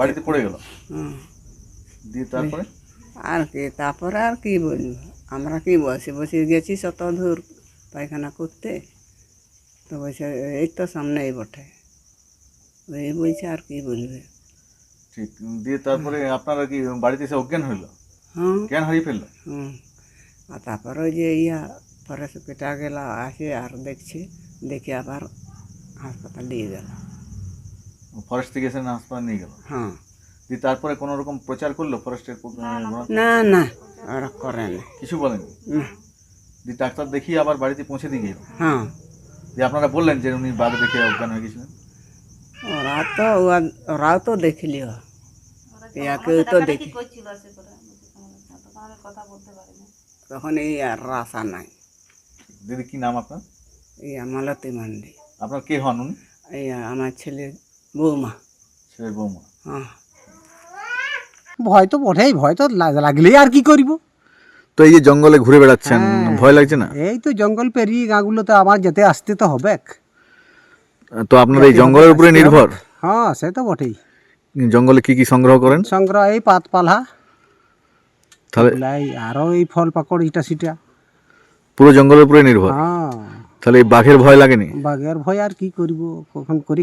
বাড়িতে পড়ে গেল? দিয়ে তারপরে? আর কি তারপরে আর কি বলব? আমরা কি বসে বসে গেছি শত দূর পায়খানা করতে। তো বলছে এই তো সামনেই বটে। এই বলছে আর কি বলবে? ঠিক দিয়ে তারপরে আপনারা কি বাড়িতে এসে অজ্ঞান হইল? হ্যাঁ জ্ঞান হারিয়ে ফেলল? হুম। আর তারপরে ওই যে ইয়া ফরেস্ট পেটা গেল আসে আর দেখছি দেখে আবার হাসপাতাল নিয়ে গেল। ফরেস্ট থেকে এসে না হাসপাতাল নিয়ে গেল। হ্যাঁ। দিয়ে তারপরে কোনো রকম প্রচার করল ফরেস্টের না না। ওরা করে না। কিছু বলেনি? না। দিয়ে ডাক্তার দেখিয়ে আবার বাড়িতে পৌঁছে দিয়ে গেল। হ্যাঁ। দিয়ে আপনারা বললেন যে উনি বাঘ দেখে অজ্ঞান হয়ে গেছিলেন। ওরা তো ওরা- ওরাও তো দেখলিও। ইয়া কেউ তো দেখি তখন এই আর রাসা নাই। দিদি কি নাম আপনার? এই মালতী মান্ডি। আপনার কে হন উনি? এই আমার ছেলে বৌমা। ছেলের বৌমা। হ্যাঁ। ভয় তো বটেই ভয় তো লাগ- লাগলেই আর কি করিব? তো এই যে জঙ্গলে ঘুরে বেড়াচ্ছেন হ্যাঁ। ভয় লাগছে না? এই তো জঙ্গল পেরিয়ে গাঁগুলোতে আমার যেতে আসতে তো হবে। তো আপনার এই জঙ্গলের উপরে নির্ভর? হ্যাঁ সে তো বটেই। জঙ্গলে কি কি সংগ্রহ করেন? সংগ্রহ এই পাত পালা তাহলে লাই আরও এই ফল পাকড় ইটা সিটা। পুরো জঙ্গলের উপরে নির্ভর? হ্যাঁ। তাহলে এই বাঘের ভয় লাগেনি? বাঘের ভয় আর কি করিব কখন করি